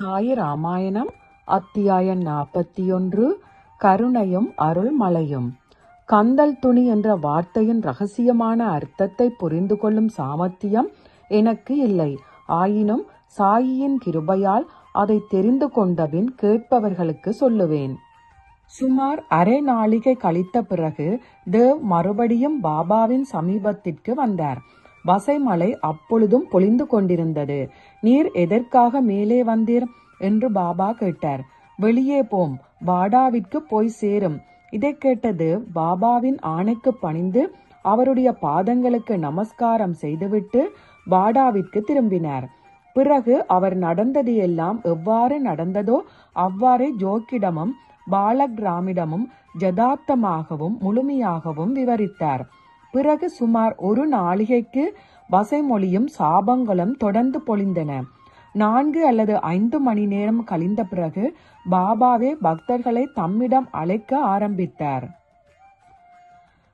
சாயி ராமாயணம் அத்தியாயம் நாற்பத்தி ஒன்று கருணையும் அருள்மலையும். கந்தல் துணி என்ற வார்த்தையின் ரகசியமான அர்த்தத்தை புரிந்து கொள்ளும் சாமர்த்தியம் எனக்கு இல்லை. ஆயினும் சாயியின் கிருபையால் அதை தெரிந்து கொண்டபின் கேட்பவர்களுக்கு சொல்லுவேன். சுமார் அரை நாளிகை கழித்த பிறகு தேவ் மறுபடியும் பாபாவின் சமீபத்திற்கு வந்தார். வசைமலை அப்பொழுதும் பொழிந்து கொண்டிருந்தது. நீர் எதற்காக மேலே வந்தீர்? என்று பாபா கேட்டார். வெளியே போம் வாடாவிற்கு போய் சேரும். இதை கேட்டது பாபாவின் ஆணைக்கு பணிந்து அவருடைய பாதங்களுக்கு நமஸ்காரம் செய்துவிட்டு வாடாவிற்கு திரும்பினார். பிறகு அவர் நடந்தது எல்லாம் எவ்வாறு நடந்ததோ அவ்வாறே ஜோக்கிடமும் பாலக்ராமிடமும் ஜதார்த்தமாகவும் முழுமையாகவும் விவரித்தார். பிறகு சுமார் ஒரு நாளிகைக்கு வசைமொழியும் சாபங்களும் தொடர்ந்து பொழிந்தன. நான்கு அல்லது ஐந்து மணி நேரம் கழிந்த பிறகு பாபாவே பக்தர்களை தம்மிடம் அழைக்க ஆரம்பித்தார்.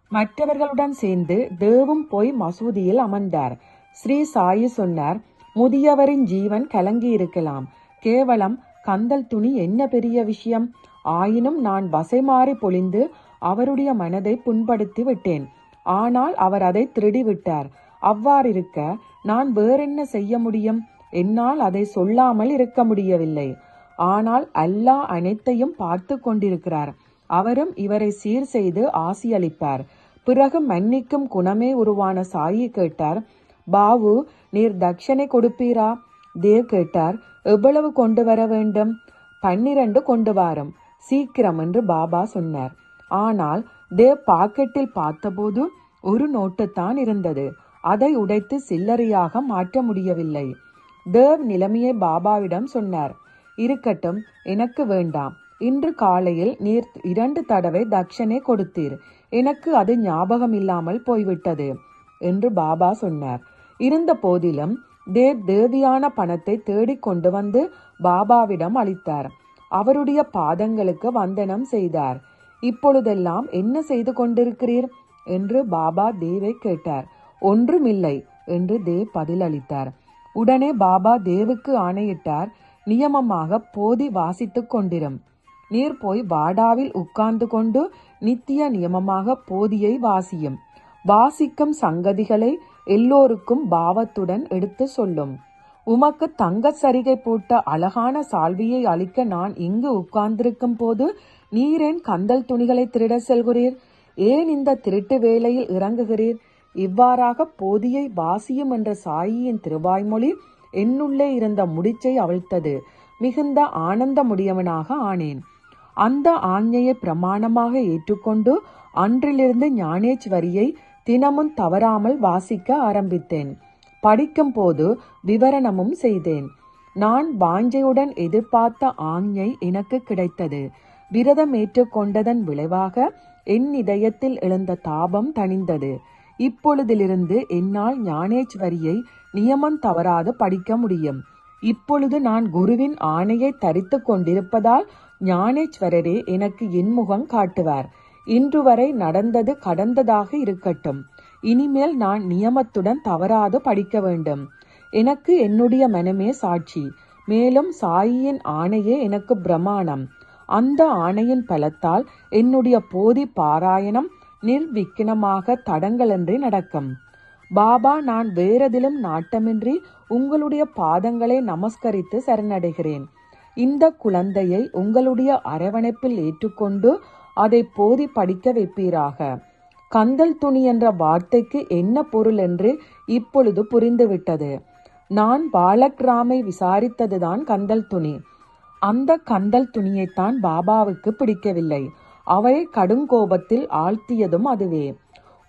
மற்றவர்களுடன் சேர்ந்து தேவும் போய் மசூதியில் அமர்ந்தார். ஸ்ரீ சாயி சொன்னார் முதியவரின் ஜீவன் கலங்கி இருக்கலாம். கேவலம் கந்தல் துணி என்ன பெரிய விஷயம்? ஆயினும் நான் வசைமாறி பொழிந்து அவருடைய மனதை புண்படுத்தி விட்டேன். ஆனால் அவர் அதை திருடிவிட்டார் அவ்வாறிருக்க நான் வேறென்ன செய்ய முடியும்? என்னால் அதை சொல்லாமல் இருக்க முடியவில்லை. ஆனால் அல்லாஹ் அனைத்தையும் பார்த்து கொண்டிருக்கிறார். அவரும் இவரை சீர் செய்து ஆசியளிப்பார். பிறகு மன்னிக்கும் குணமே உருவான சாயி கேட்டார் பாவு நீர் தட்சணை கொடுப்பீரா? தேவ் கேட்டார் எவ்வளவு கொண்டு வர வேண்டும்? பன்னிரண்டு கொண்டு வாரும். சீக்கிரம் என்று பாபா சொன்னார். ஆனால் தேவ் பாக்கெட்டில் பார்த்தபோது ஒரு நோட்டுத்தான் இருந்தது. அதை உடைத்து சில்லறையாக மாற்ற முடியவில்லை. தேவ் நிலைமையை பாபாவிடம் சொன்னார். இருக்கட்டும் எனக்கு வேண்டாம். இன்று காலையில் நீர் இரண்டு தடவை தக்ஷனே கொடுத்தீர். எனக்கு அது ஞாபகம் இல்லாமல் போய்விட்டது என்று பாபா சொன்னார். இருந்த போதிலும் தேவ் தேவியான பணத்தை தேடிக் கொண்டு வந்து பாபாவிடம் அளித்தார். அவருடைய பாதங்களுக்கு வந்தனம் செய்தார். இப்பொழுதெல்லாம் என்ன செய்து கொண்டிருக்கிறீர்? என்று பாபா தேவை கேட்டார். ஒன்றுமில்லை என்று தேவ் பதிலளித்தார். உடனே பாபா தேவுக்கு ஆணையிட்டார் நியமமாக போதி வாசித்துக் கொண்டிரும். நீர் போய் வாடாவில் உட்கார்ந்து கொண்டு நித்திய நியமமாக போதியை வாசியும். வாசிக்கும் சங்கதிகளை எல்லோருக்கும் பாவத்துடன் எடுத்து சொல்லும். உமக்கு தங்க சரிகை போட்ட அழகான சால்வியை அளிக்க நான் இங்கு உட்கார்ந்திருக்கும் போது நீரேன் கந்தல் துணிகளை திருட செல்கிறீர். ஏன் இந்த திருட்டு வேலையில் இறங்குகிறீர்? இவ்வாறாக போதியை வாசியும் என்ற சாயியின் திருவாய்மொழி என்னுள்ளே இருந்த முடிச்சை அவிழ்த்தது. மிகுந்த ஆனந்தமுடையவனாக ஆனேன். அந்த ஆஞ்ஞையை பிரமாணமாக ஏற்றுக்கொண்டு அன்றிலிருந்து ஞானேஸ்வரியை தினமும் தவறாமல் வாசிக்க ஆரம்பித்தேன். படிக்கும் போது விவரணமும் செய்தேன். நான் வாஞ்சையுடன் எதிர்பார்த்த ஆஞ்ஞை எனக்கு கிடைத்தது. விரதம் ஏற்றுக்கொண்டதன் விளைவாக என் இதயத்தில் எழுந்த தாபம் தணிந்தது. இப்பொழுதிலிருந்து என்னால் ஞானேஸ்வரியை நியமம் தவறாது படிக்க முடியும். இப்பொழுது நான் குருவின் ஆணையை தரித்து கொண்டிருப்பதால் ஞானேஸ்வரரே எனக்கு இன்முகம் காட்டுவார். இன்று வரை நடந்தது கடந்ததாக இருக்கட்டும். இனிமேல் நான் நியமத்துடன் தவறாது படிக்க வேண்டும். எனக்கு என்னுடைய மனமே சாட்சி. மேலும் சாயியின் ஆணையே எனக்கு பிரமாணம். அந்த ஆணையின் பலத்தால் என்னுடைய போதி பாராயணம் நிர்விக்கினமாக தடங்களன்றி நடக்கும். பாபா நான் வேறெதிலும் நாட்டமின்றி உங்களுடைய பாதங்களை நமஸ்கரித்து சரணடைகிறேன். இந்த குழந்தையை உங்களுடைய அரவணைப்பில் ஏற்றுக்கொண்டு அதை போதி படிக்க வைப்பீராக. கந்தல் துணி என்ற வார்த்தைக்கு என்ன பொருள் என்று இப்பொழுது புரிந்துவிட்டது. நான் பாலக்ராமை விசாரித்ததுதான் கந்தல் துணி. அந்த கந்தல் துணியைத்தான் பாபாவுக்கு பிடிக்கவில்லை. அவரை கடுங்கோபத்தில் ஆழ்த்தியதும் அதுவே.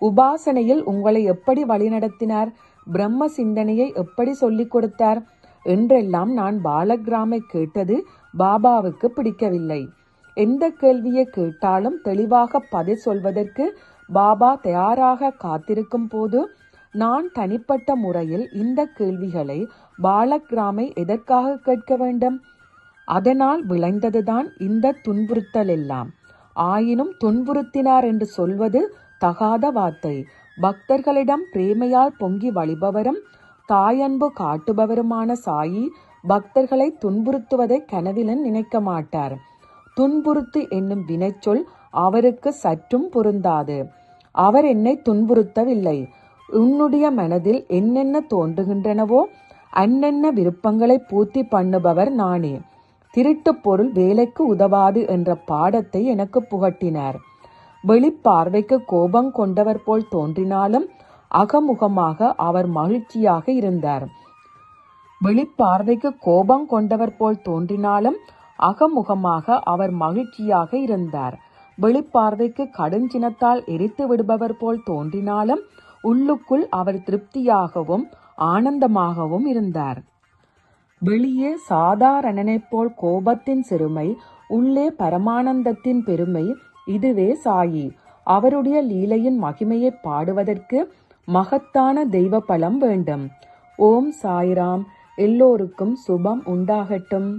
உபாசனையில் உங்களை எப்படி வழிநடத்தினார்? பிரம்ம சிந்தனையை எப்படி சொல்லிக் கொடுத்தார்? என்றெல்லாம் நான் பாலகிராமை கேட்டது பாபாவுக்கு பிடிக்கவில்லை. எந்த கேள்வியை கேட்டாலும் தெளிவாக பதில் சொல்வதற்கு பாபா தயாராக காத்திருக்கும் போது நான் தனிப்பட்ட முறையில் இந்த கேள்விகளை பாலகிராமை எதற்காக கேட்க வேண்டும்? அதனால் விளைந்ததுதான் இந்த துன்புறுத்தல் எல்லாம். ஆயினும் துன்புறுத்தினார் என்று சொல்வது தகாத வார்த்தை. பக்தர்களிடம் பிரேமையால் பொங்கி வழிபவரும் தாயன்பு காட்டுபவருமான சாயி பக்தர்களை துன்புறுத்துவதை கனவிலன் நினைக்க மாட்டார். துன்புறுத்து என்னும் வினைச்சொல் அவருக்கு சற்றும் பொருந்தாது. அவர் என்னை துன்புறுத்தவில்லை. உன்னுடைய மனதில் என்னென்ன தோன்றுகின்றனவோ அன்னென்ன விருப்பங்களை பூர்த்தி பண்ணுபவர் நானே. திருட்டுப் பொருள் வேலைக்கு உதவாது என்ற பாடத்தை எனக்கு புகட்டினார். வெளிப்பார்வைக்கு கோபம் கொண்டவர் போல் தோன்றினாலும் அகமுகமாக அவர் மகிழ்ச்சியாக இருந்தார். வெளிப்பார்வைக்கு கோபம் கொண்டவர் போல் தோன்றினாலும் அகமுகமாக அவர் மகிழ்ச்சியாக இருந்தார். வெளிப்பார்வைக்கு கடுஞ்சினத்தால் எரித்து விடுபவர் போல் தோன்றினாலும் உள்ளுக்குள் அவர் திருப்தியாகவும் ஆனந்தமாகவும் இருந்தார். வெளியே சாதாரணனைப் போல் கோபத்தின் சிறுமை உள்ளே பரமானந்தத்தின் பெருமை இதுவே சாயி. அவருடைய லீலையின் மகிமையை பாடுவதற்கு மகத்தான தெய்வ பலம் வேண்டும். ஓம் சாய்ராம். எல்லோருக்கும் சுபம் உண்டாகட்டும்.